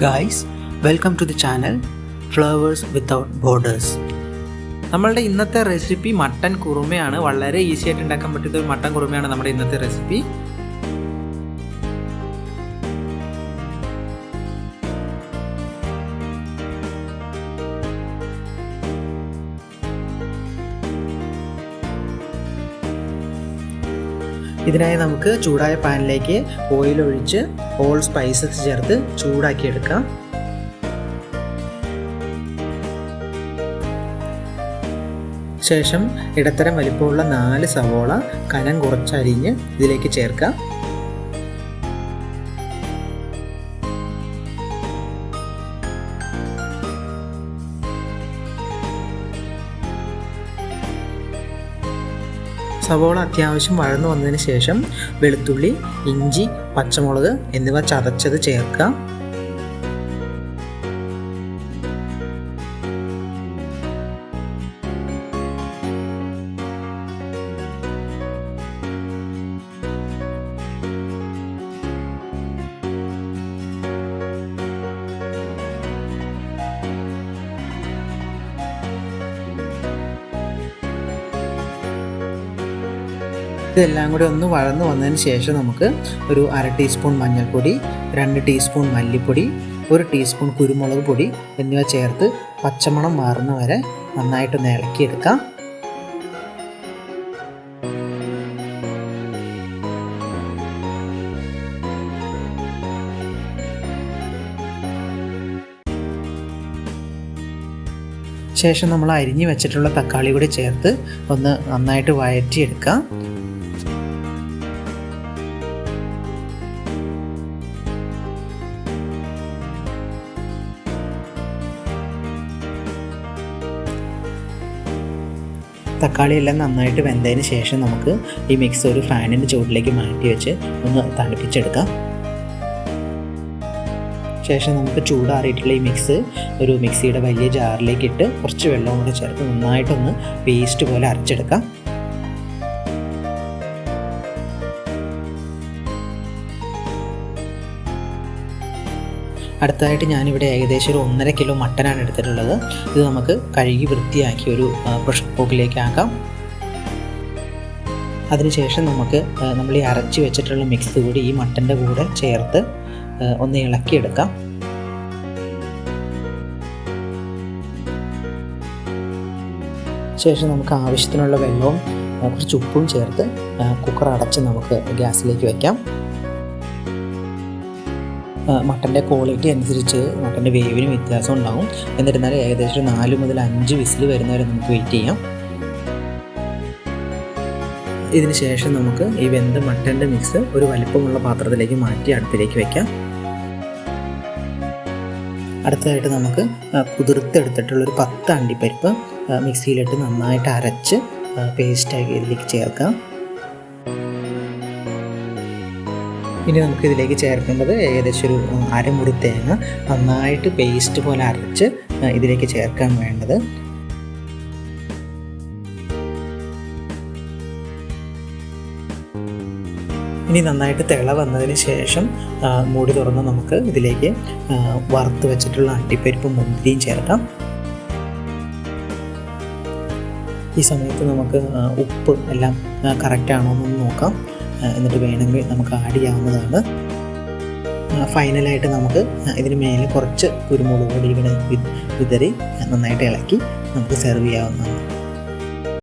Guys welcome to the channel flowers without borders നമ്മളുടെ ഇന്നത്തെ recipe mutton കുറുമയാണ്. വളരെ easy ആയിട്ട് ഉണ്ടാക്കാൻ പറ്റുന്ന ഒരു മട്ടൻ കുറുമയാണ് നമ്മുടെ ഇന്നത്തെ റെസിപ്പി ഇതിനായി നമുക്ക് ചൂടായ പാനിലേക്ക് ഓയിൽ ഒഴിച്ച് ഓൾ സ്പൈസസ് ചേർത്ത് ചൂടാക്കിയെടുക്കാം. ശേഷം ഇടത്തരം വലിപ്പമുള്ള നാല് സവോള കനം കുറച്ചരിഞ്ഞ് ഇതിലേക്ക് ചേർക്കാം. സവോള അത്യാവശ്യം വഴന്നു വന്നതിന് ശേഷം വെളുത്തുള്ളി ഇഞ്ചി പച്ചമുളക് എന്നിവ ചതച്ചത് ചേർക്കാം ഇതെല്ലാം കൂടി ഒന്ന് വഴന്ന് വന്നതിന് ശേഷം നമുക്ക് ഒരു അര ടീസ്പൂൺ മഞ്ഞൾപ്പൊടി രണ്ട് ടീസ്പൂൺ മല്ലിപ്പൊടി ഒരു ടീസ്പൂൺ കുരുമുളക് പൊടി എന്നിവ ചേർത്ത് പച്ചമണം മാറുന്ന വരെ നന്നായിട്ടൊന്ന് ഇളക്കിയെടുക്കാം. ശേഷം നമ്മൾ അരിഞ്ഞു വെച്ചിട്ടുള്ള തക്കാളി കൂടി ചേർത്ത് ഒന്ന് നന്നായിട്ട് വഴറ്റിയെടുക്കാം. തക്കാളി എല്ലാം നന്നായിട്ട് വെന്തതിന് ശേഷം നമുക്ക് ഈ മിക്സ് ഒരു ഫാനിന്റെ ചുവട്ടിലേക്ക് മാറ്റി വെച്ച് ഒന്ന് തണുപ്പിച്ചെടുക്കാം. ശേഷം നമുക്ക് ചൂടാറിയിട്ടുള്ള ഈ മിക്സ് ഒരു മിക്സിയുടെ വലിയ ജാറിലേക്ക് ഇട്ട് കുറച്ച് വെള്ളം കൂടി ചേർത്ത് നന്നായിട്ടൊന്ന് പേസ്റ്റ് പോലെ അരച്ചെടുക്കാം. അടുത്തതായിട്ട് ഞാനിവിടെ ഏകദേശം ഒരു ഒന്നര കിലോ മട്ടനാണ് എടുത്തിട്ടുള്ളത്. ഇത് നമുക്ക് കഴുകി വൃത്തിയാക്കി ഒരു പ്രഷർ കുക്കറിലേക്ക് ആക്കാം. അതിനുശേഷം നമുക്ക് നമ്മൾ ഈ അരച്ച് വെച്ചിട്ടുള്ള മിക്സ് കൂടി ഈ മട്ടന്റെ കൂടെ ചേർത്ത് ഒന്ന് ഇളക്കിയെടുക്കാം. ശേഷം നമുക്ക് ആവശ്യത്തിനുള്ള വെള്ളവും കുറച്ച് ഉപ്പും ചേർത്ത് കുക്കർ അടച്ച് നമുക്ക് ഗ്യാസിലേക്ക് വയ്ക്കാം മട്ടന്റെ ക്വാളിറ്റി അനുസരിച്ച് മട്ടന്റെ വേവിന് വ്യത്യാസം ഉണ്ടാകും എന്നിരുന്നാലും ഏകദേശം നാല് മുതൽ അഞ്ച് വിസിൽ വരുന്നവരെ നമുക്ക് വെയിറ്റ് ചെയ്യാം. ഇതിന് ശേഷം നമുക്ക് ഈ വെന്ത മട്ടന്റെ മിക്സ് ഒരു വലിപ്പമുള്ള പാത്രത്തിലേക്ക് മാറ്റി അടുപ്പിലേക്ക് വെക്കാം. അടുത്തതായിട്ട് നമുക്ക് കുതിർത്തെടുത്തിട്ടുള്ള ഒരു പത്ത് അണ്ടിപ്പരിപ്പ് മിക്സിയിലിട്ട് നന്നായിട്ട് അരച്ച് പേസ്റ്റാക്കി ഇതിലേക്ക് ചേർക്കാം. ഇനി നമുക്ക് ഇതിലേക്ക് ചേർക്കേണ്ടത് ഏകദേശം ഒരു അരമുറി തേങ്ങ നന്നായിട്ട് പേസ്റ്റ് പോലെ അരച്ച് ഇതിലേക്ക് ചേർക്കാൻ വേണ്ടത്. ഇനി നന്നായിട്ട് തിള വന്നതിന് ശേഷം മൂടി തുറന്ന് നമുക്ക് ഇതിലേക്ക് വറുത്ത് വെച്ചിട്ടുള്ള അണ്ടിപ്പരിപ്പും മുന്തിരിയും ചേർക്കാം. ഈ സമയത്ത് നമുക്ക് ഉപ്പ് എല്ലാം കറക്റ്റാണോ എന്ന് നോക്കാം. എന്നിട്ട് വേണമെങ്കിൽ നമുക്ക് ആഡ് ചെയ്യാവുന്നതാണ്. ഫൈനലായിട്ട് നമുക്ക് ഇതിന് മേലെ കുറച്ച് കുരുമുളക് പൊടി ഇവിടെ വിതറി നന്നായിട്ട് ഇളക്കി നമുക്ക് സെർവ് ചെയ്യാവുന്നതാണ്.